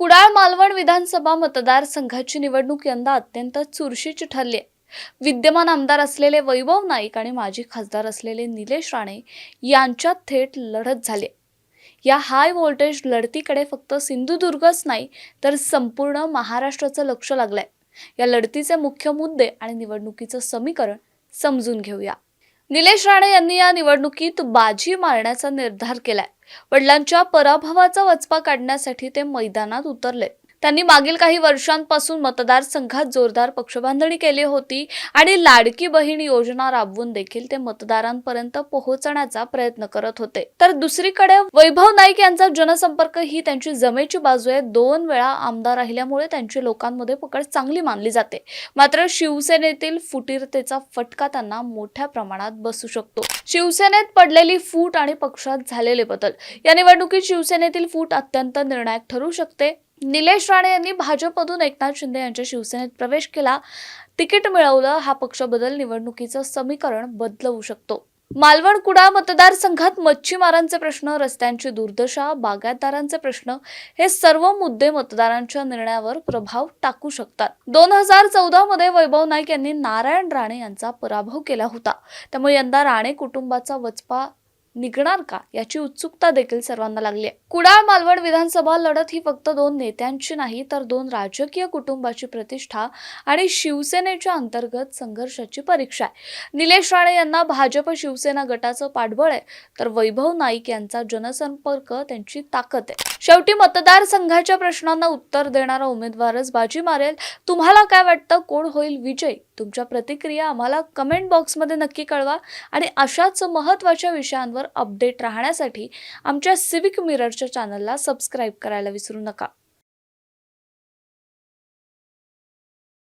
कुडाळ मालवण विधानसभा मतदारसंघाची निवडणूक यंदा अत्यंत चुरशीची ठरली आहे. विद्यमान आमदार असलेले वैभव नाईक आणि माजी खासदार असलेले निलेश राणे यांच्यात थेट लढत झाली या हाय व्होल्टेज लढतीकडे फक्त सिंधुदुर्गच नाही तर संपूर्ण महाराष्ट्राचं लक्ष लागलंय. या लढतीचे मुख्य मुद्दे आणि निवडणुकीचं समीकरण समजून घेऊया. निलेश राणे यांनी या निवडणुकीत बाजी मारण्याचा निर्धार केलाय. वडिलांच्या पराभवाचा वचपा काढण्यासाठी ते मैदानात उतरले त्यांनी मागील काही वर्षांपासून मतदारसंघात जोरदार पक्षबांधणी केली होती आणि लाडकी बहीण योजना राबवून देखील ते मतदारांपर्यंत पोहोचण्याचा प्रयत्न करत होते. तर दुसरीकडे वैभव नाईक यांचा जनसंपर्क ही त्यांची जमेची बाजू आहे. दोन वेळा आमदार राहिल्यामुळे त्यांची लोकांमध्ये पकड चांगली मानली जाते. मात्र शिवसेनेतील फुटीरतेचा फटका त्यांना मोठ्या प्रमाणात बसू शकतो. शिवसेनेत पडलेली फूट आणि पक्षात झालेले बदल. या निवडणुकीत शिवसेनेतील फूट अत्यंत निर्णायक ठरू शकते. निलेश राणे यांनी भाजपमधून एकनाथ शिंदे यांच्या शिवसेनेत प्रवेश केला. तिकीट मिळवलं हा पक्ष बदल निवडणुकीचं समीकरण बदलवू शकतो. मालवण कुडाळ मतदारसंघात मच्छीमारांचे प्रश्न रस्त्यांची दुर्दशा बागायतदारांचे प्रश्न हे सर्व मुद्दे मतदारांच्या निर्णयावर प्रभाव टाकू शकतात. दोन हजार चौदा मध्ये वैभव नाईक यांनी नारायण राणे यांचा पराभव केला होता. त्यामुळे यंदा राणे कुटुंबाचा वचपा निघणार का? याची उत्सुकता देखील सर्वांना लागली आहे. कुडाळ मालवण विधानसभा लढत ही फक्त दोन नेत्यांची नाही तर दोन राजकीय कुटुंबाची प्रतिष्ठा आणि शिवसेनेच्या अंतर्गत संघर्षाची परीक्षा आहे. निलेश राणे यांना भाजप शिवसेना गटाचं पाठबळ आहे तर वैभव नाईक यांचा जनसंपर्क त्यांची ताकद आहे. शेवटी मतदारसंघाच्या प्रश्नांना उत्तर देणारा उमेदवारच बाजी मारेल. तुम्हाला काय वाटतं? कोण होईल विजय? तुमच्या प्रतिक्रिया आम्हाला कमेंट बॉक्समध्ये नक्की कळवा. आणि अशाच महत्त्वाच्या विषयांवर अपडेट राहण्यासाठी आमच्या सिविक मिररच्या चॅनलला सबस्क्राईब करायला विसरू नका.